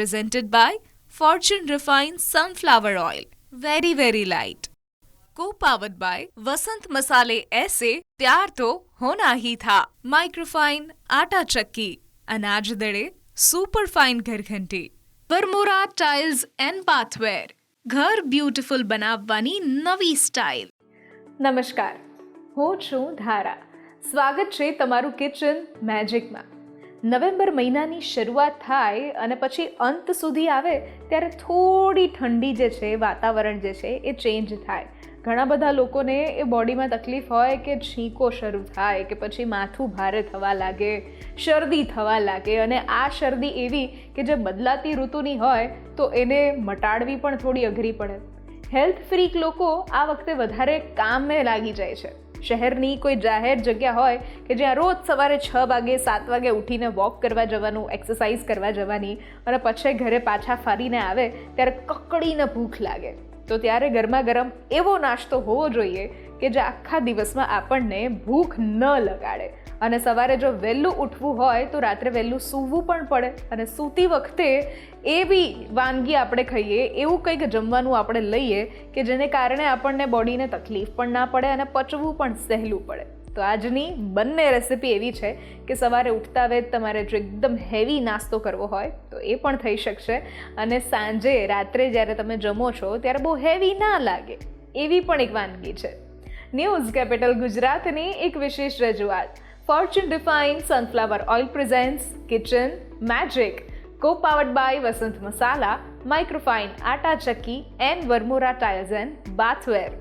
presented by Fortune Refined Sunflower Oil. Very, very light. Co-powered by वसंत मसाले ऐसे प्यार तो होना ही था माइक्रोफाइन आटा चक्की अनाज दड़े सुपर फाइन घर घंटी વરમોરા ટાઇલ્સ એન્ડ બાથવેર ઘર બ્યુટીફુલ બનાવવાની નવી સ્ટાઇલ નમસ્કાર હું છું ધારા સ્વાગત છે તમારું કિચન મેજિકમાં નવેમ્બર મહિનાની શરૂઆત થાય અને પછી અંત સુધી આવે, ત્યારે થોડી ઠંડી જે છે, વાતાવરણ જે છે, એ ચેન્જ થાય. ઘણા બધા લોકોને એ બોડીમાં તકલીફ હોય કે છીંકો શરૂ થાય, કે પછી માથું ભારે થવા લાગે, શરદી થવા લાગે, અને આ શરદી એવી કે જે બદલાતી ઋતુની હોય, તો એને મટાડવી પણ થોડી અઘરી પડે. હેલ્થ ફ્રીક લોકો આ વખતે વધારે કામે લાગી જાય છે. શહેરની કોઈ જાહેર જગ્યા હોય કે જ્યાં રોજ સવારે છ વાગે, સાત વાગે ઉઠીને વોક કરવા જવાનું એક્સરસાઇઝ કરવા જવાની અને પછી ઘરે પાછા ફરીને આવે ત્યારે કકડીને ભૂખ લાગે. તો ત્યારે ગરમા ગરમ એવો નાસ્તો હોવો જોઈએ કે જે આખા દિવસમાં આપણને ભૂખ ન લગાડે. અને સવારે જો વહેલું ઉઠવું હોય તો રાત્રે વહેલું સૂવું પણ પડે. અને સૂતી વખતે એવી વાનગી આપણે ખાઈએ, એવું કંઈક જમવાનું આપણે લઈએ કે જેને કારણે આપણને બોડીને તકલીફ પણ ના પડે અને પચવું પણ સહેલું પડે. તો આજની બંને રેસિપી એવી છે કે સવારે ઉઠતા વેત તમારે જો એકદમ હેવી નાસ્તો કરવો હોય તો એ પણ થઈ શકશે. અને સાંજે, રાત્રે જ્યારે તમે જમો છો ત્યારે બહુ હેવી ના લાગે, એવી પણ એક વાનગી છે. ન્યૂઝ કેપિટલ ગુજરાતની એક વિશેષ રજૂઆત. Fortune refined sunflower oil presents kitchen magic co powered by Vasant masala microfine atta chakki and Varmora tiles and bathware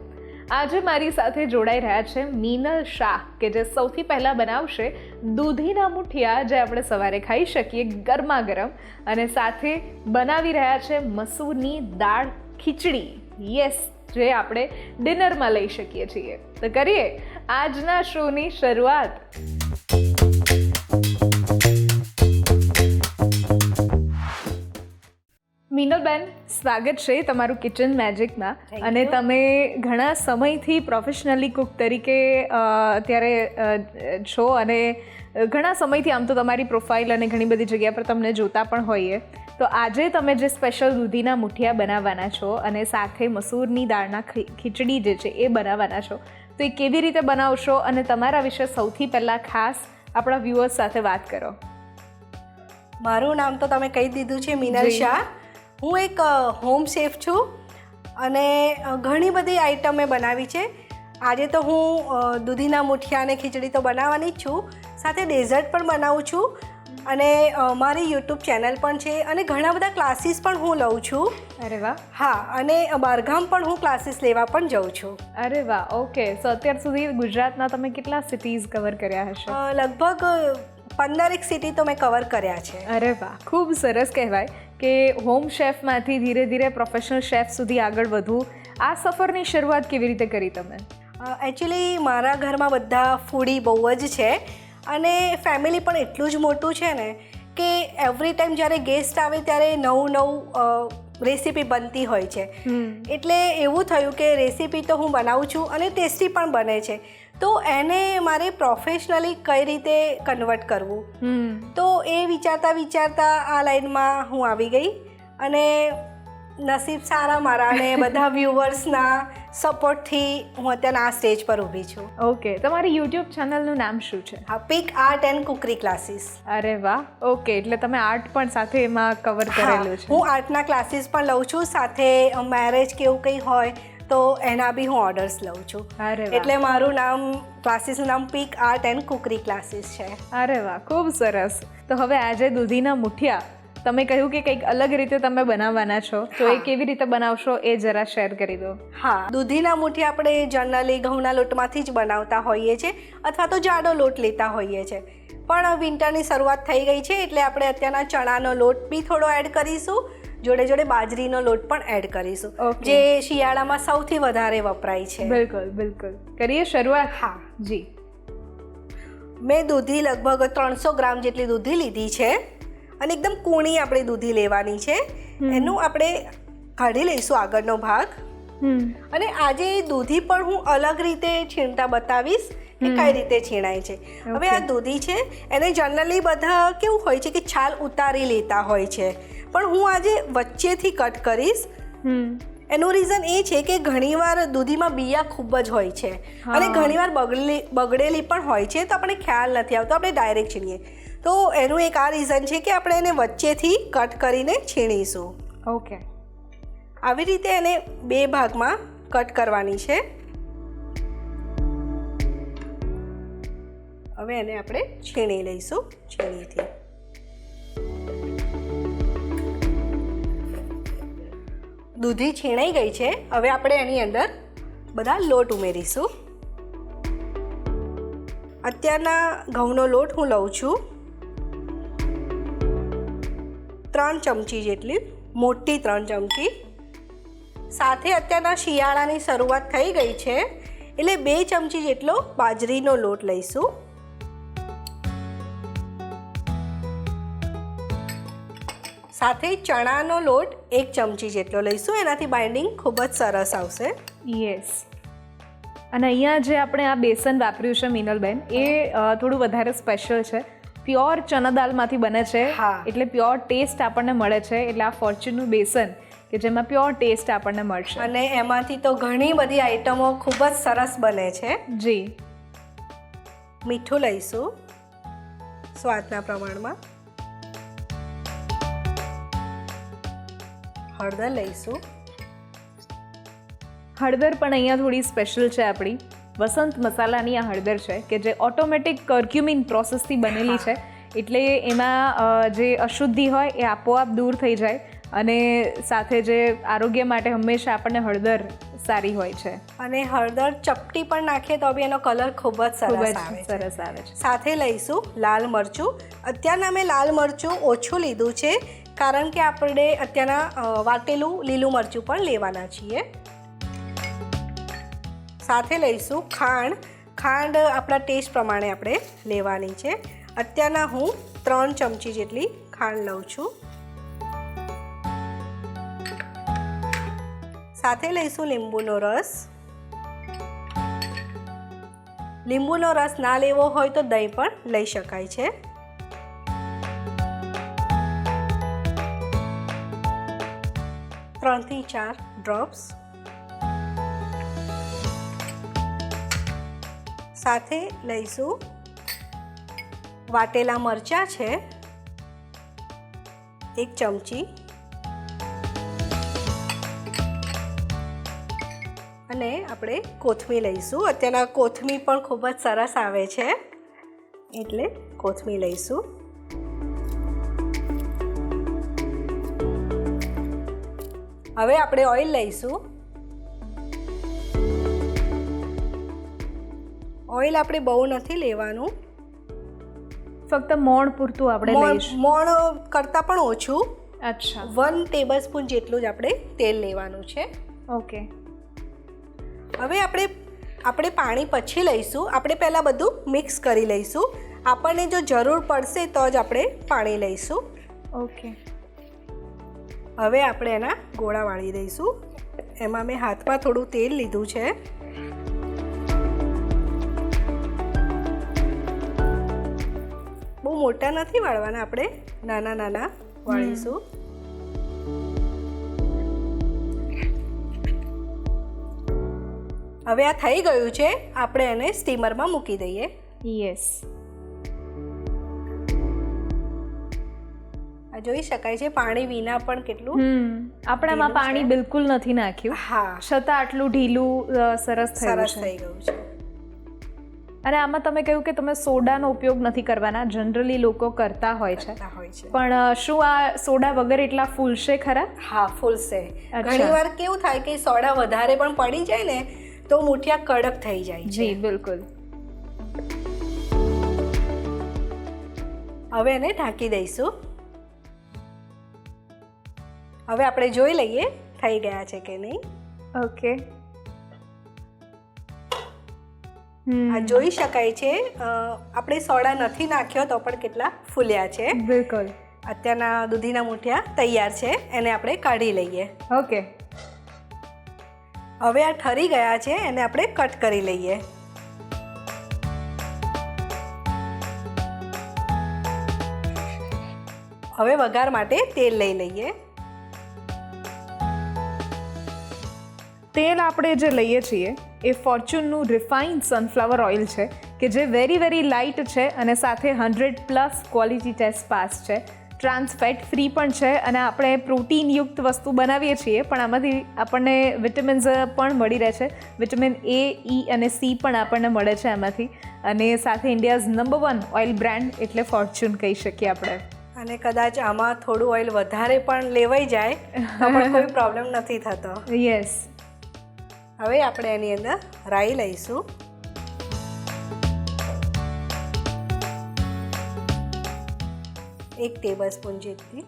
આજે મારી સાથે જોડાઈ રહ્યા છે મીનલ શાહ, કે જે સૌથી પહેલાં બનાવશે દૂધીના મુઠિયા જે આપણે સવારે ખાઈ શકીએ ગરમા ગરમ અને સાથે બનાવી રહ્યા છે મસૂરની દાળ ખીચડી. યસ જે આપણે ડિનરમાં લઈ શકીએ છીએ. તો કરીએ. આજના શોની શરૂઆત. મિનલબેન સ્વાગત છે તમારું કિચન મેજિકમાં અને તમે ઘણા સમયથી પ્રોફેશનલી કુક તરીકે અત્યારે છો અને ઘણા સમયથી આમ તો તમારી પ્રોફાઇલ અને ઘણી બધી જગ્યા પર તમને જોતા પણ હોઈએ. તો આજે તમે જે સ્પેશિયલ દૂધીના મુઠિયા બનાવવાના છો અને સાથે મસૂરની દાળના ખીચડી જે છે એ બનાવવાના છો તો એ કેવી રીતે બનાવશો અને તમારા વિશે સૌથી પહેલાં ખાસ આપણા વ્યુઅર્સ સાથે વાત કરો. મારું નામ તો તમે કહી દીધું છે મિનલ શાહ. હું એક હોમ શેફ છું અને ઘણી બધી આઈટમ મેં બનાવી છે. આજે તો હું દૂધીના મુઠિયા અને ખીચડી તો બનાવવાની જ છું. સાથે ડેઝર્ટ પણ બનાવું છું. અને મારી યુટ્યુબ ચેનલ પણ છે અને ઘણા બધા ક્લાસીસ પણ હું લઉં છું. અરે વાહ. હા અને બહારગામ પણ હું ક્લાસીસ લેવા પણ જાઉં છું. અરે વાહ ઓકે. સો અત્યાર સુધી ગુજરાતના તમે કેટલા સિટીઝ કવર કર્યા હશે? લગભગ લગભગ પંદરેક સિટી તો મેં કવર કર્યા છે. અરે વાહ ખૂબ સરસ કહેવાય કે હોમ શેફમાંથી ધીરે ધીરે પ્રોફેશનલ શેફ સુધી આગળ વધવું. આ સફરની શરૂઆત કેવી રીતે કરી તમે? એકચ્યુઅલી મારા ઘરમાં બધા ફૂડી બહુ જ છે. અને ફેમિલી પણ એટલું જ મોટું છે ને કે એવરી ટાઈમ જ્યારે ગેસ્ટ આવે ત્યારે નવું નવું રેસીપી બનતી હોય છે. એટલે એવું થયું કે રેસીપી તો હું બનાવું છું અને ટેસ્ટી પણ બને છે. તો એને મારે પ્રોફેશનલી કઈ રીતે કન્વર્ટ કરવું? તો એ વિચારતા વિચારતા આ લાઈનમાં હું આવી ગઈ અને નસીબ સારા મારા અને બધા વ્યુઅર્સના સપોર્ટથી હું અત્યારે આ સ્ટેજ પર ઊભી છું. ઓકે તમારી યુટ્યુબ ચેનલનું નામ શું છે? હા peak art and cookery classes અરે વાહ ઓકે એટલે તમે આર્ટ પણ સાથે એમાં કવર કરેલું છે. હું આર્ટના ક્લાસીસ પણ લઉં છું સાથે મેરેજ કે એવું કંઈ હોય તો એના બી હું ઓર્ડર્સ લઉં છું. અરે એટલે મારું નામ ક્લાસીસનું નામ peak art and cookery classes છે. અરે વાહ ખૂબ સરસ. તો હવે આજે દૂધીના મુઠિયા તમે કહ્યું કે કંઈક અલગ રીતે તમે બનાવવાના છો તો એ કેવી રીતે બનાવશો એ જરા શેર કરી દો. હા દૂધીના મુઠી આપણે જનરલી ઘઉંના લોટમાંથી જ બનાવતા હોઈએ છીએ અથવા તો જાડો લોટ લેતા હોઈએ છીએ પણ વિન્ટરની શરૂઆત થઈ ગઈ છે એટલે આપણે અત્યારના ચણાનો લોટ બી થોડો એડ કરીશું જોડે જોડે બાજરીનો લોટ પણ એડ કરીશું જે શિયાળામાં સૌથી વધારે વપરાય છે. બિલકુલ બિલકુલ. કરીએ શરૂઆત? હા. જી. મેં દૂધી લગભગ ત્રણસો ગ્રામ જેટલી દૂધી લીધી છે. અને એકદમ કૂણી આપણે દૂધી લેવાની છે. એનું આપણે કાઢી લઈશું આગળનો ભાગ. હમ. અને આજે દૂધી પણ હું અલગ રીતે છીણતા બતાવીશ કે કઈ રીતે છીણાય છે. હવે આ દૂધી છે એને જનરલી બધા કેવું હોય છે કે છાલ ઉતારી લેતા હોય છે. પણ હું આજે વચ્ચેથી કટ કરીશ. એનું રીઝન એ છે કે ઘણીવાર દૂધીમાં બિયા ખૂબ જ હોય છે. અને ઘણીવાર બગડેલી બગડેલી પણ હોય છે તો આપણે ખ્યાલ નથી આવતો. આપણે ડાયરેક્ટ છીણીએ. તો એનું એક આ રીઝન છે કે આપણે એને વચ્ચેથી કટ કરીને છીણીશું. ઓકે આવી રીતે એને બે ભાગમાં કટ કરવાની છે. હવે એને આપણે છીણી લઈશું છીણીથી. દૂધી છીણાઈ ગઈ છે. હવે આપણે એની અંદર બધા લોટ ઉમેરીશું. અત્યારના ઘઉંનો લોટ હું લઉં છું. ત્રણ ચમચી જેટલી મોટી ત્રણ ચમચી. સાથે અત્યારના શિયાળાની શરૂઆત થઈ ગઈ છે, એટલે બે ચમચી જેટલો બાજરીનો લોટ લઈશું. સાથે ચણાનો લોટ એક ચમચી જેટલો લઈશું, એનાથી બાઇન્ડિંગ ખૂબ જ સરસ આવશે. યસ. અને અહીંયા જે આપણે આ બેસન વાપર્યું છે મિનલબેન, એ થોડું વધારે સ્પેશિયલ છે. પ્યોર ચણા દાલમાંથી બને છે. એટલે પ્યોર ટેસ્ટ આપણને મળે છે. એટલે આ ફોર્ચ્યુનનું બેસન કે જેમાં પ્યોર ટેસ્ટ આપણને મળશે. અને એમાંથી તો ઘણી બધી આઈટમો ખૂબ જ સરસ બને છે. જી. મીઠું લઈશું. સ્વાદના પ્રમાણમાં. હળદર લઈશું. હળદર પણ અહીંયા થોડી સ્પેશિયલ છે આપણી. વસંત મસાલાની આ હળદર છે કે જે ઓટોમેટિક કર્ક્યુમિન પ્રોસેસથી બનેલી છે એટલે એમાં જે અશુદ્ધિ હોય એ આપોઆપ દૂર થઈ જાય અને સાથે જે આરોગ્ય માટે હંમેશા આપણને હળદર સારી હોય છે. અને હળદર ચપટી પણ નાખીએ તો બી એનો કલર ખૂબ જ સરસ આવે સરસ આવે છે. સાથે લઈશું લાલ મરચું. અત્યારના મેં લાલ મરચું ઓછું લીધું છે કારણ કે આપણે અત્યારના વાટેલું લીલું મરચું પણ લેવાના છીએ. સાથે લઈશું ખાંડ. ખાંડ આપણા ટેસ્ટ પ્રમાણે આપણે લેવાની છે. અત્યારના હું ત્રણ ચમચી જેટલી ખાંડ લઉં છું. સાથે લઈશું લીંબુનો રસ. લીંબુનો રસ ના લેવો હોય તો દહીં પણ લઈ શકાય છે. ત્રણથી ચાર ડ્રોપ્સ સાથે લઈશું. વાટેલા મરચાં છે, એક ચમચી. અને આપણે કોથમી લઈશું. અત્યારના કોથમી પણ ખૂબ જ સરસ આવે છે. એટલે કોથમી લઈશું. હવે આપણે ઓઇલ લઈશું. ઓઇલ આપણે બહુ નથી લેવાનું. ફક્ત મોણ પૂરતું આપણે મોણ લઈશું. મોણ કરતાં પણ ઓછું. અચ્છા. વન ટેબલ સ્પૂન જેટલું જ આપણે તેલ લેવાનું છે. ઓકે. હવે આપણે આપણે પાણી પછી લઈશું. આપણે પહેલાં બધું મિક્સ કરી લઈશું. આપણને જો જરૂર પડશે તો જ આપણે પાણી લઈશું. ઓકે. હવે આપણે એના ગોળા વાળી દઈશું. એમાં મેં હાથમાં થોડું તેલ લીધું છે. બહુ મોટા નથી વાળવાના આપણે? નાના નાના વાળીશું. હવે આ થઈ ગયું છે આપણે એને સ્ટીમરમાં મૂકી દઈએ. યસ આ જોઈ શકાય છે પાણી વિના પણ કેટલું હમ આપણે આમાં ઢીલું પાણી બિલકુલ નથી નાખ્યું. હા. છતાં આટલું ઢીલું સરસ સરસ થઈ ગયું છે. અને આમાં તમે કહ્યું કે તમે સોડાનો ઉપયોગ નથી કરવાના જનરલી લોકો કરતા હોય છે. પણ શું આ સોડા વગર એટલા ફૂલશે ખરા? હા ફૂલશે. ઘણીવાર ઘણી વાર કેવું થાય કે સોડા વધારે પણ પડી જાય ને તો મુઠિયા કડક થઈ જાય જી બિલકુલ. હવે એને ઢાંકી દઈશું. હવે આપણે જોઈ લઈએ થઈ ગયા છે કે નહીં. ઓકે આ જોઈ શકાય છે. આપણે સોડા નથી નાખ્યો તો પણ કેટલા ફૂલ્યા છે. બિલકુલ. અત્યારના દૂધીના મૂઠિયા તૈયાર છે. એને આપણે કાઢી લઈએ. ઓકે. હવે આ ઠરી ગયા છે. એને આપણે કટ કરી લઈએ. હવે વઘાર માટે તેલ લઈ લઈએ. તેલ આપણે જે લઈએ છીએ એ ફોર્ચ્યુનનું રિફાઇન્ડ સનફ્લાવર ઓઇલ છે કે જે વેરી વેરી લાઇટ છે અને સાથે hundred plus quality test pass છે. ટ્રાન્સ ફેટ ફ્રી પણ છે અને આપણે પ્રોટીનયુક્ત વસ્તુ બનાવીએ છીએ પણ આમાંથી આપણને વિટામિન્સ પણ મળી રહે છે. વિટામિન એ ઈ અને સી પણ આપણને મળે છે આમાંથી. અને સાથે India's number one oil brand એટલે ફોર્ચ્યુન કહી શકીએ આપણે. અને કદાચ આમાં થોડું ઓઇલ વધારે પણ લેવાઈ જાય પણ કોઈ પ્રોબ્લેમ નથી થતો. યસ હવે આપણે એની અંદર રાઈ લઈશું. એક ટેબલ સ્પૂન જેટલી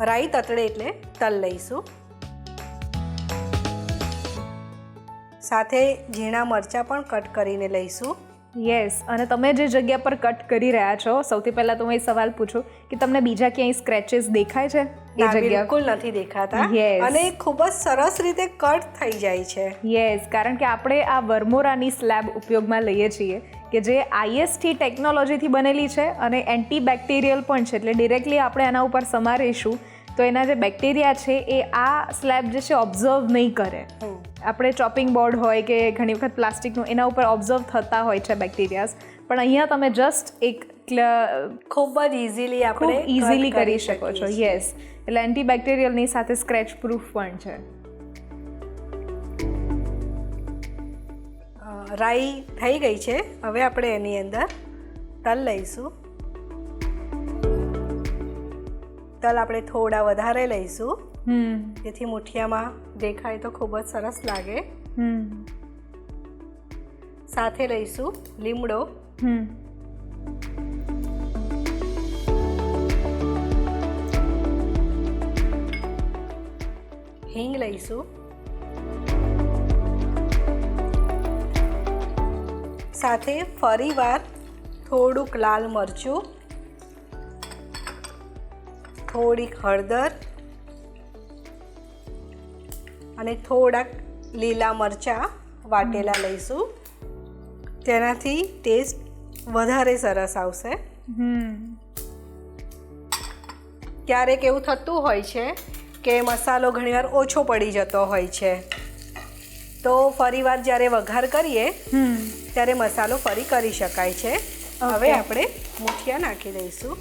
રાઈ તતડે એટલે તલ લઈશું. સાથે ઝીણા મરચાં પણ કટ કરીને લઈશું. યસ અને તમે જે જગ્યા પર કટ કરી રહ્યા છો સૌથી પહેલા તો હું એ સવાલ પૂછું કે તમને બીજા ક્યાંય સ્ક્રેચેસ દેખાય છે? એ જગ્યા બિલકુલ નથી દેખાતા. Yes. અને ખૂબ જ સરસ રીતે કટ થઈ જાય છે. યસ કારણ કે આપણે આ વર્મોરાની સ્લેબ ઉપયોગમાં લઈએ છીએ કે જે આઈએસટી ટેકનોલોજીથી બનેલી છે અને એન્ટીબેક્ટેરિયલ પણ છે એટલે ડિરેક્ટલી આપણે એના ઉપર સમારીશું તો એના જે બેક્ટેરિયા છે એ આ સ્લેબ જે છે ઓબ્ઝર્વ નહીં કરે. આપણે ચોપિંગ બોર્ડ હોય કે ઘણી વખત પ્લાસ્ટિકનું એના ઉપર ઓબ્ઝર્વ થતા હોય છે બેક્ટેરિયાઝ પણ અહીંયા તમે જસ્ટ એક ખૂબ જ ઇઝીલી આપણે ઇઝીલી કરી શકો છો યસ એટલે એન્ટીબેક્ટેરિયલની સાથે સ્ક્રેચ પ્રૂફ પણ છે. રાઈ થઈ ગઈ છે. હવે આપણે એની અંદર તલ લઈશું. તલ આપણે થોડા વધારે લઈશું હમ જેથી મુઠિયામાં દેખાય તો ખૂબ જ સરસ લાગે હમ સાથે લઈશું લીમડો હમ હિંગ લઈશું સાથે ફરીવાર થોડુંક લાલ મરચું થોડીક હળદર અને થોડાક લીલા મરચાં વાટેલા લઈશું. તેનાથી ટેસ્ટ વધારે સરસ આવશે. ક્યારેક એવું થતું હોય છે કે મસાલો ઘણીવાર ઓછો પડી જતો હોય છે. તો ફરીવાર જ્યારે વઘાર કરીએ હમ. ત્યારે મસાલો ફરી કરી શકાય છે. હવે આપણે મુઠિયા નાખી દઈશું.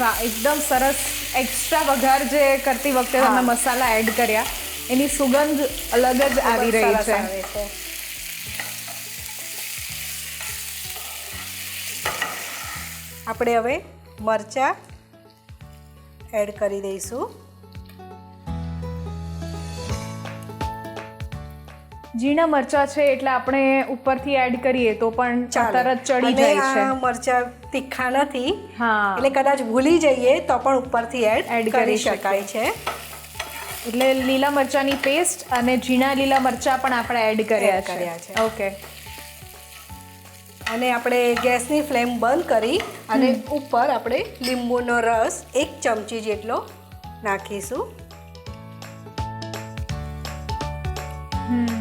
વાહ એકદમ સરસ એક્સ્ટ્રા વઘાર જે કરતી વખતે. તમે મસાલા એડ કર્યા. એની સુગંધ અલગ જ આવી રહી છે. આપણે હવે મરચાં એડ કરી દઈશું. ઝીણા મરચા છે એટલે આપણે ઉપરથી એડ કરીએ તો પણ. તરત ચડી જાય છે. મરચાં તીખા નથી. હા. એટલે કદાચ ભૂલી જઈએ તો પણ ઉપરથી એડ એડ કરી શકાય છે. એટલે લીલા મરચાની પેસ્ટ અને ઝીણા લીલા મરચા પણ આપણે એડ કર્યા કર્યા છે. છે. ઓકે અને આપણે ગેસની ફ્લેમ બંધ કરી અને ઉપર આપણે લીંબુનો રસ એક ચમચી જેટલો નાખીશું. હમ.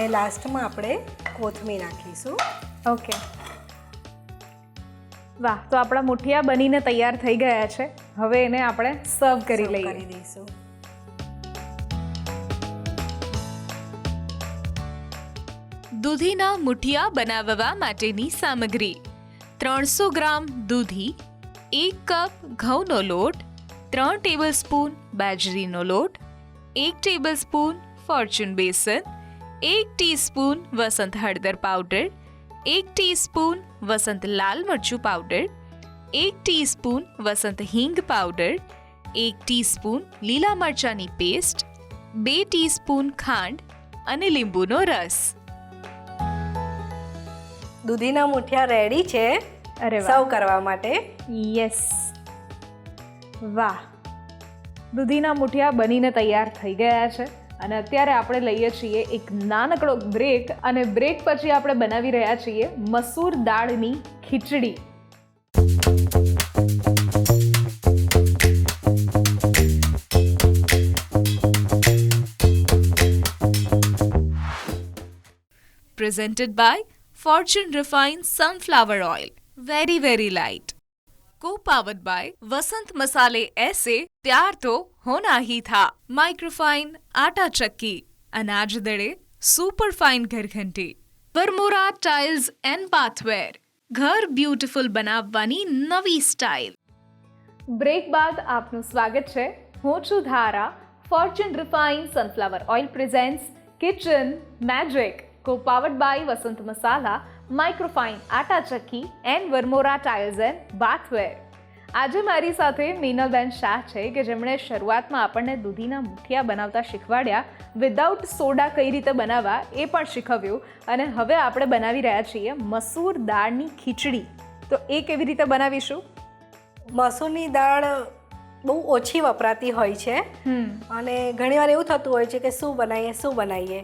અને લાસ્ટમાં આપણે કોથમીર નાખીશું. ઓકે. વાહ તો આપણા મુઠિયા બનીને તૈયાર થઈ ગયા છે. હવે એને આપણે સર્વ કરી લઈએ. કરી દઈશું. દૂધીના મુઠિયા બનાવવા માટેની સામગ્રી. ત્રણસો ગ્રામ દૂધી એક કપ ઘઉંનો લોટ ત્રણ ટેબલ સ્પૂન બાજરીનો લોટ એક ટેબલ સ્પૂન ફોર્ચ્યુન બેસન એક ટીસ્પૂન વસંત હળદર પાવડર એક ટીસ્પૂન વસંત લાલ મરચું પાવડર એક ટીસ્પૂન વસંત હિંગ પાવડર એક ટીસ્પૂન લીલા મરચાંની પેસ્ટ બે ટીસ્પૂન ખાંડ અને લીંબુનો રસ. દૂધીના મુઠિયા રેડી છે? અરે સર્વ કરવા માટે? યસ વાહ. દૂધીના મુઠિયા બનીને તૈયાર થઈ ગયા છે. અને અત્યારે આપણે લઈએ છીએ એક નાનકડો બ્રેક અને બ્રેક પછી આપણે બનાવી રહ્યા છીએ મસૂર દાળની ખીચડી presented by Fortune Refined Sunflower Oil. Very, very light. Co-powered by Vasant Masale ऐसे प्यार तो होना ही था माइक्रोफाइन आटा चक्की अनाज दड़े super fine ઘરઘંટી Varmora tiles and bathware ઘર બ્યુટીફુલ બનાવવાની નવી સ્ટાઇલ બ્રેક બાદ આપનું સ્વાગત છે હું છું Dhara Fortune refine sunflower oil presents kitchen magic co powered by Vasant Masala microfine આટા ચક્કી and Varmora tiles and bathware આજે મારી સાથે મીનલબેન શાહ છે કે જેમણે શરૂઆતમાં આપણને દૂધીના મુઠિયા બનાવતા શીખવાડ્યા વિદાઉટ સોડા કઈ રીતે બનાવવા એ પણ શીખવ્યું. અને હવે આપણે બનાવી રહ્યા છીએ મસૂર દાળની ખીચડી. તો એ કેવી રીતે બનાવીશું? મસૂરની દાળ બહુ ઓછી વપરાતી હોય છે. અને અને ઘણીવાર એવું થતું હોય છે કે શું બનાવીએ શું બનાવીએ.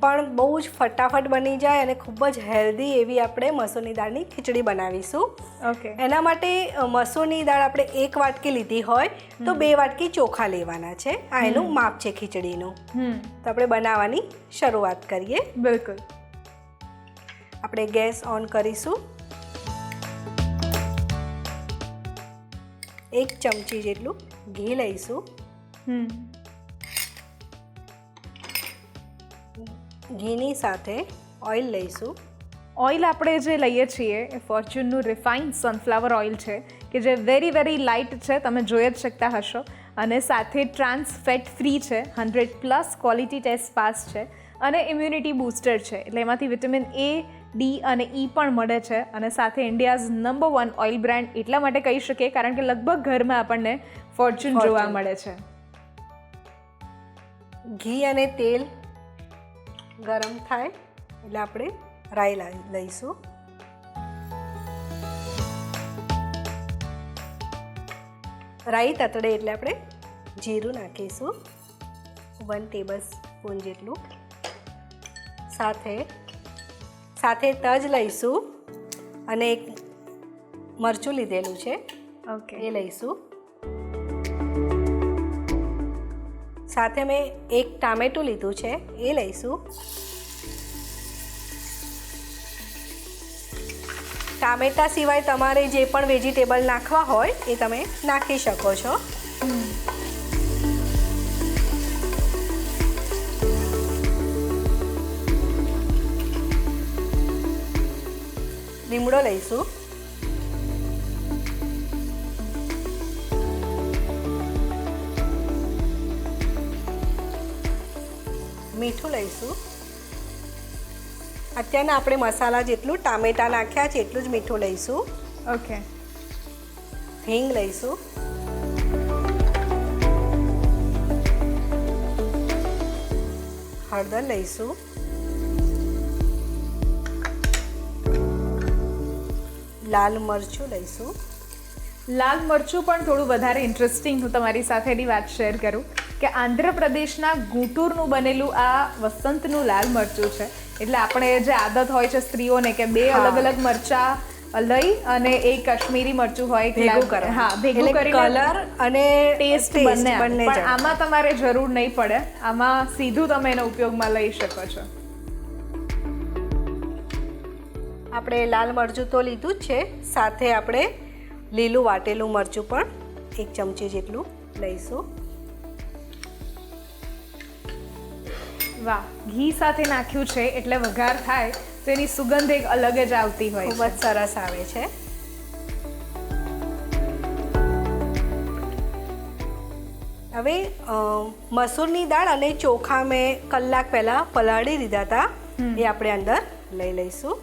પણ બહુ જ ફટાફટ બની જાય અને ખૂબ જ હેલ્ધી એવી આપણે મસૂરની દાળની ખીચડી બનાવીશું. ઓકે. એના માટે મસૂરની દાળ આપણે એક વાટકી લીધી હોય તો બે વાટકી ચોખા લેવાના છે. આ એનું માપ છે ખીચડીનું. હમ. તો આપણે બનાવવાની શરૂઆત કરીએ. બિલકુલ. આપણે ગેસ ઓન કરીશું. એક ચમચી જેટલું ઘી લઈશું. હમ. ઘીની સાથે ઓઇલ લઈશું. ઓઇલ આપણે જે લઈએ છીએ એ ફોર્ચ્યુનનું રિફાઇન્ડ સનફ્લાવર ઓઇલ છે કે જે વેરી વેરી લાઇટ છે તમે જોઈ જ શકતા હશો. અને સાથે ટ્રાન્સ ફેટ ફ્રી છે hundred plus quality test pass છે. અને ઇમ્યુનિટી બૂસ્ટર છે એટલે એમાંથી વિટામિન એ ડી અને ઈ પણ મળે છે અને સાથે India's number one oil brand એટલા માટે કહી શકીએ કારણ કે લગભગ ઘરમાં આપણને ફોર્ચ્યુન જોવા મળે છે. ઘી અને તેલ ગરમ થાય એટલે આપણે રાઈ લઈશું. રાઈ તતડે એટલે આપણે જીરું નાખીશું. વન ટેબલ સ્પૂન જેટલું. સાથે સાથે તજ લઈશું અને એક મરચું લીધેલું છે. ઓકે. એ લઈશું. સાથે મેં એક ટામેટું લીધું છે એ લઈશું. ટામેટા સિવાય તમારે જે પણ વેજીટેબલ નાખવા હોય એ તમે નાખી શકો છો. લીમડો લઈશું. મીઠું લઈશું. અત્યારના આપણે મસાલા જેટલું ટામેટા નાખ્યા છે એટલું જ મીઠું લઈશું. ઓકે હિંગ લઈશું. હળદર લઈશું. લાલ મરચું લઈશું. લાલ મરચું પણ થોડું વધારે ઇન્ટરેસ્ટિંગ હું તમારી સાથેની વાત શેર કરું કે આંધ્રપ્રદેશના ગુંટૂરનું બનેલું આ વસંતનું લાલ મરચું છે. એટલે આપણે જે આદત હોય છે સ્ત્રીઓને કે બે અલગ અલગ મરચા લઈ અને એક કાશ્મીરી મરચું હોય ભેગું કરે. હા ભેગું કરી કલર અને ટેસ્ટ બંને પણ આમાં તમારે જરૂર નહીં પડે. આમાં સીધું તમે એનો ઉપયોગમાં લઈ શકો છો. આપણે લાલ મરચું તો લીધું જ છે. સાથે આપણે લીલું વાટેલું મરચું પણ એક ચમચી જેટલું લઈશું. વાહ ઘી સાથે નાખ્યું છે એટલે વઘાર થાય તો એની સુગંધ એક અલગ જ આવતી હોય ખૂબ જ સરસ આવે છે. હવે મસૂરની દાળ અને ચોખા મેં કલાક પહેલાં પલાળી દીધા હતા એ આપણે અંદર લઈ લઈશું.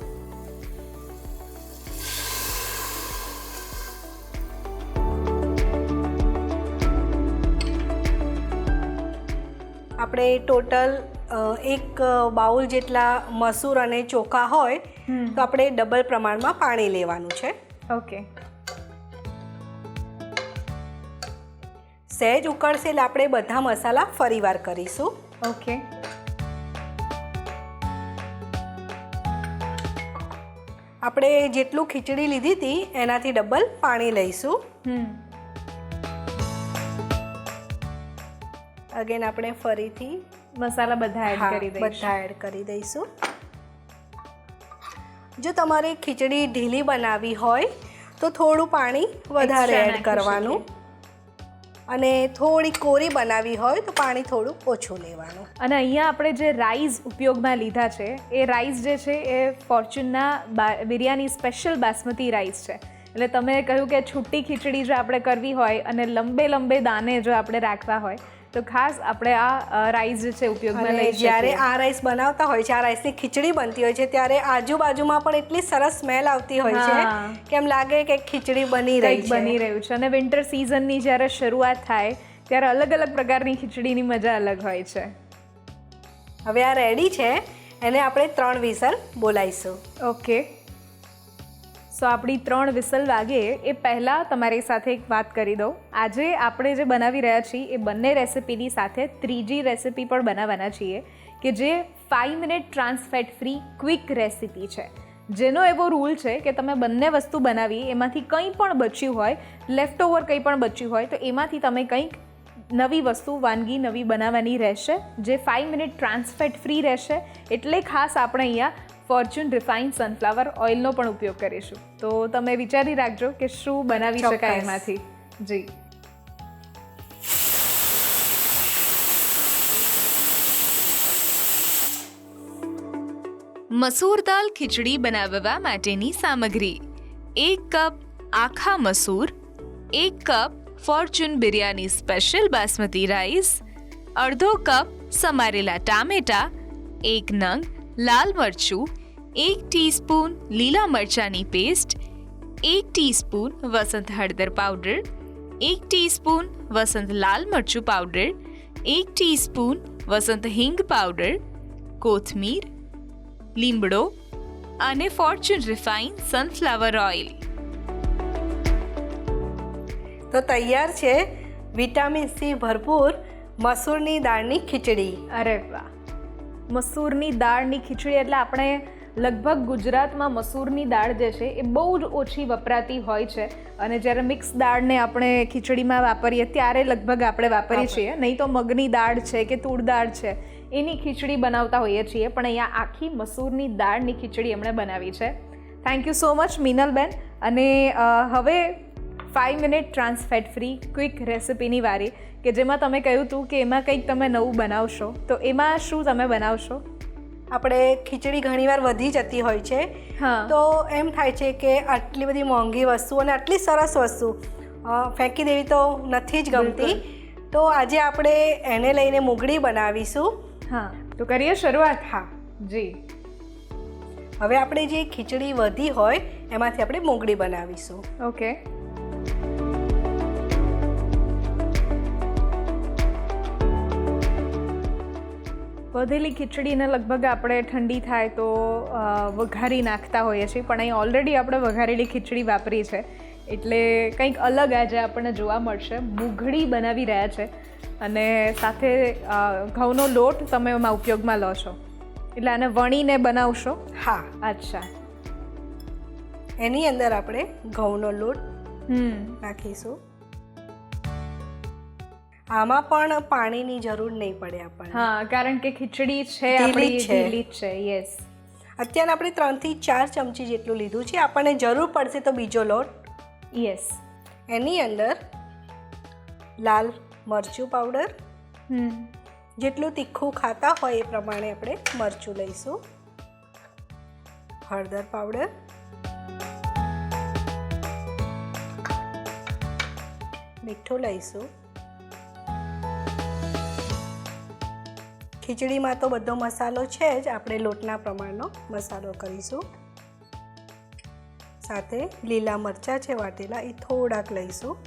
આપણે ટોટલ એક બાઉલ જેટલા મસૂર અને ચોખા હોય તો આપણે ડબલ પ્રમાણમાં પાણી લેવાનું છે. ઓકે. સહેજ ઉકળશે એટલે આપણે બધા મસાલા ફરીવાર કરીશું. ઓકે. આપણે જેટલું ખીચડી લીધી હતી એનાથી ડબલ પાણી લઈશું. હમ. અગેન આપણે ફરીથી મસાલા બધા એડ કરી દઈશું. બધા એડ કરી દઈશું. જો તમારે ખીચડી ઢીલી બનાવવી હોય તો થોડું પાણી વધારે એડ કરવાનું. અને થોડી કોરી બનાવવી હોય તો પાણી થોડું ઓછું લેવાનું. અને અહીંયા આપણે જે રાઈસ ઉપયોગમાં લીધા છે એ રાઈસ જે છે એ ફોર્ચ્યુનના બિરયાની સ્પેશિયલ બાસમતી રાઈસ છે. એટલે તમે કહ્યું કે છૂટી ખીચડી જો આપણે કરવી હોય અને લંબે લંબે દાને જો આપણે રાખવા હોય તો ખાસ આપણે આ રાઈસ જે છે ઉપયોગમાં લઈ જ્યારે આ રાઈસ બનાવતા હોય છે આ રાઈસની ખીચડી બનતી હોય છે ત્યારે આજુબાજુમાં પણ એટલી સરસ સ્મેલ આવતી હોય છે કે એમ લાગે કે ખીચડી બની રહી બની રહ્યું છે. અને વિન્ટર સિઝનની જ્યારે શરૂઆત થાય ત્યારે અલગ અલગ પ્રકારની ખીચડીની મજા અલગ હોય છે. હવે આ રેડી છે એને આપણે ત્રણ વિસલ બોલાવીશું. ઓકે સો આપણી ત્રણ વિસલ વાગે એ પહેલાં તમારી સાથે એક વાત કરી દઉં. આજે આપણે જે બનાવી રહ્યા છીએ એ બંને રેસિપીની સાથે ત્રીજી રેસિપી પણ બનાવવાના છીએ કે જે five minute trans fat free quick recipe છે. જેનો એવો રૂલ છે કે તમે બંને વસ્તુ બનાવી, એમાંથી કંઈ પણ બચ્યું હોય લેફ્ટ ઓવર કંઈ પણ બચ્યું હોય, તો એમાંથી તમે કંઈક નવી વસ્તુ વાનગી નવી બનાવવાની રહેશે, જે ફાઇવ મિનિટ ટ્રાન્સફેટ ફ્રી રહેશે. એટલે ખાસ આપણે અહીંયા ફોર્ચ્યુન રિફાઇન સનફ્લાવર ઓઇલનો પણ ઉપયોગ કરીશું. તો તમે વિચારી રાખજો કે શું બનાવી શકાય એમાંથી. જી. મસૂર દાલ ખીચડી બનાવવા માટેની સામગ્રી. એક કપ આખા મસૂર એક cup Fortune biryani special basmati rice અડધો કપ સમારેલા ટામેટા એક નંગ લાલ મરચું એક ટીસ્પૂન લીલા મરચાંની પેસ્ટ એક ટીસ્પૂન વસંત હળદર પાવડર એક ટીસ્પૂન વસંત લાલ મરચું પાવડર એક ટીસ્પૂન વસંત હિંગ પાવડર કોથમીર લીમડો અને ફોર્ચ્યુન રિફાઇન સનફ્લાવર ઓઇલ તો તૈયાર છે વિટામિન સી ભરપૂર મસૂરની દાળની ખીચડી અરે વાહ મસૂરની દાળની ખીચડી એટલે આપણે લગભગ ગુજરાતમાં મસૂરની દાળ જે છે એ બહુ જ ઓછી વપરાતી હોય છે. અને જ્યારે મિક્સ દાળને આપણે ખીચડીમાં વાપરીએ ત્યારે લગભગ આપણે વાપરીએ છીએ. નહીં તો મગની દાળ છે કે તૂર દાળ છે એની ખીચડી બનાવતા હોઈએ છીએ. પણ અહીંયા આખી મસૂરની દાળની ખીચડી એમણે બનાવી છે. થેન્ક યુ સો મચ મિનલબેન. અને હવે five minute trans fat free quick રેસિપીની વારી કે જેમાં તમે કહ્યું હતું કે એમાં કંઈક તમે નવું બનાવશો. તો એમાં શું તમે બનાવશો? આપણે ખીચડી ઘણીવાર વધી જતી હોય છે. હા. તો એમ થાય છે કે આટલી બધી મોંઘી વસ્તુ અને આટલી સરસ વસ્તુ ફેંકી દેવી તો નથી જ ગમતી. તો આજે આપણે એને લઈને મુગડી બનાવીશું. હા. તો કરીએ શરૂઆત? હા. જી. હવે આપણે જે ખીચડી વધી હોય એમાંથી આપણે મુગડી બનાવીશું. ઓકે. વધેલી ખીચડીને લગભગ આપણે ઠંડી થાય તો વઘારી નાખતા હોઈએ છીએ પણ અહીં ઓલરેડી આપણે વઘારેલી ખીચડી વાપરી છે. એટલે કંઈક અલગ આજે આપણને જોવા મળશે. મુઘડી બનાવી રહ્યા છે અને સાથે ઘઉંનો લોટ તમે એમાં ઉપયોગમાં લો છો. એટલે આને વણીને બનાવશો? હા. અચ્છા. એની અંદર આપણે ઘઉંનો લોટ નાખીશું. આમાં પણ પાણીની જરૂર નહીં પડે આપણને. હા કારણ કે ખીચડી છે આપણી ઢીલી છે યસ અત્યારે આપણે ત્રણથી ચાર ચમચી જેટલું લીધું છે. આપણને જરૂર પડશે તો બીજો લોટ. યસ એની અંદર લાલ મરચું પાવડર. જેટલું તીખું ખાતા હોય એ પ્રમાણે આપણે મરચું લઈશું. હળદર પાવડર. મીઠું લઈશું. ખીચડીમાં તો બધો મસાલો છે જ. આપણે લોટના પ્રમાણનો મસાલો કરીશું. સાથે લીલા મરચાં છે વાટેલા એ થોડાક લઈશું.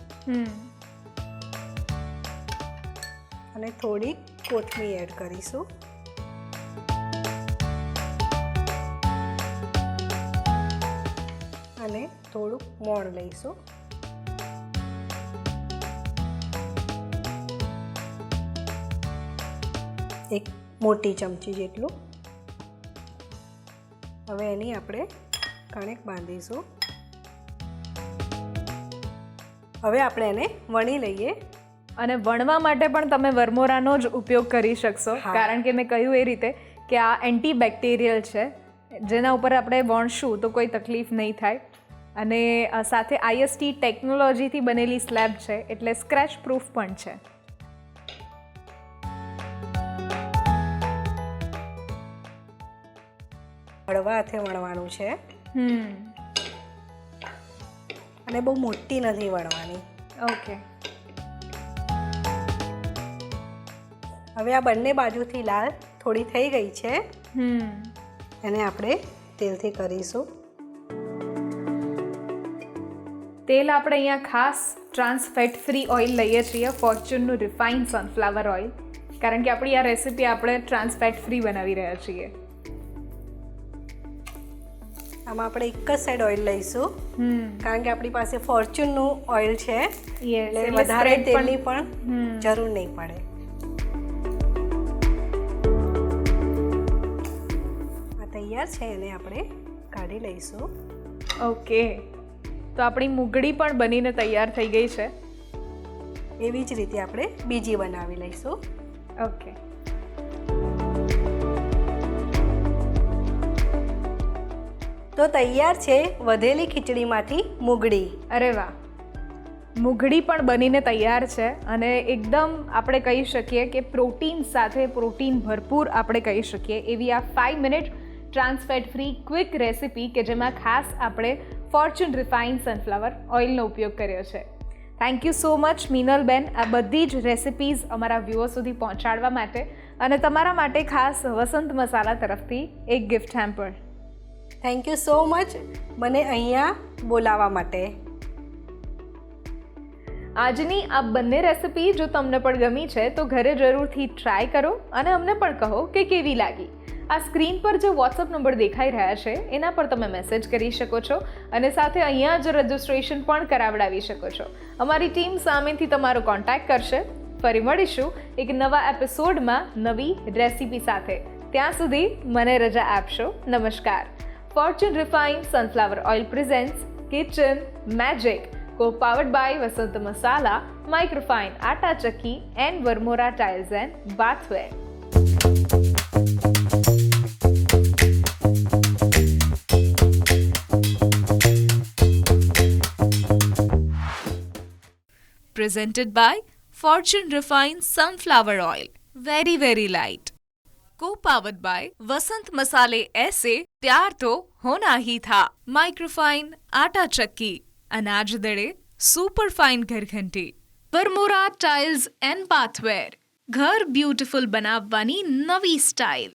અને થોડીક કોથમીર એડ કરીશું. અને થોડુંક મોણ લઈશું. એક મોટી ચમચી જેટલું. હવે એની આપણે કણેક બાંધીશું. હવે આપણે એને વણી લઈએ. અને વણવા માટે પણ તમે વરમોરાનો જ ઉપયોગ કરી શકશો. કારણ કે મેં કહ્યું એ રીતે કે આ એન્ટીબેક્ટેરિયલ છે જેના ઉપર આપણે વણશું તો કોઈ તકલીફ નહીં થાય. અને સાથે આઈએસટી ટેકનોલોજીથી બનેલી સ્લેબ છે એટલે સ્ક્રેચ પ્રૂફ પણ છે. હળવા હાથે વણવાનું છે. હમ. અને બહુ મોટી નથી વણવાની. ઓકે. હવે આ બંને બાજુથી લાલ થોડી થઈ ગઈ છે. હમ. એને આપણે તેલથી કરીશું. તેલ આપણે અહીંયા ખાસ ટ્રાન્સ ફેટ ફ્રી ઓઇલ લઈએ છીએ ફોર્ચ્યુનનું રિફાઇન્ડ સનફ્લાવર ઓઇલ કારણ કે આપણી આ રેસીપી આપણે ટ્રાન્સ ફેટ ફ્રી બનાવી રહ્યા છીએ. આમાં આપણે એક જ સાઈડ ઓઇલ લઈશું. કારણ કે આપણી પાસે ફોર્ચ્યુનનું ઓઇલ છે. એટલે વધારે તેલની પણ. જરૂર નહીં પડે. આ તૈયાર છે એને આપણે કાઢી લઈશું. ઓકે. તો આપણી મુગડી પણ બનીને તૈયાર થઈ ગઈ છે. એવી જ રીતે આપણે બીજી બનાવી લઈશું. ઓકે. તો તૈયાર છે વધેલી ખીચડીમાંથી મુગડી અરે વાહ. મુઘડી પણ બનીને તૈયાર છે અને એકદમ આપણે કહી શકીએ કે પ્રોટીન સાથે પ્રોટીન ભરપૂર આપણે કહી શકીએ. એવી આ five minute trans fat free quick recipe કે જેમાં ખાસ આપણે ફોર્ચ્યુન રિફાઇન સનફ્લાવર ઓઇલનો ઉપયોગ કર્યો છે. થેન્ક યુ સો મચ મિનલબેન આ બધી જ રેસિપીઝ અમારા વ્યૂઅર સુધી પહોંચાડવા માટે અને તમારા માટે ખાસ વસંત મસાલા તરફથી એક gift hamper thank you so much મને અહીંયા બોલાવવા માટે. આજની આ બંને રેસિપી જો તમને પણ ગમી છે, તો ઘરે જરૂરથી ટ્રાય કરો અને અમને પણ કહો કે કેવી લાગી. આ સ્ક્રીન પર જે વોટ્સઅપ નંબર દેખાઈ રહ્યા છે, એના પર તમે મેસેજ કરી શકો છો અને સાથે અહીંયા જ રજિસ્ટ્રેશન પણ કરાવડાવી શકો છો. અમારી ટીમ સામેથી તમારો કોન્ટેક્ટ કરશે. ફરી મળીશું એક નવા એપિસોડમાં નવી રેસિપી સાથે. ત્યાં સુધી મને રજા આપશો. નમસ્કાર. Fortune Refined Sunflower Oil presents Kitchen Magic, co-powered by Vasanta Masala, Microfine, Atta Chakki and Vermora Tiles and Bathware. Presented by Fortune Refined Sunflower Oil. Very, very light. Co-powered by वसंत मसाले ऐसे प्यार तो होना ही था माइक्रोफाइन आटा चक्की अनाज दड़े super fine घर घंटी વરમોરા ટાઇલ્સ એન્ડ બાથવેર ઘર બ્યુટીફુલ બનાવવાની નવી સ્ટાઇલ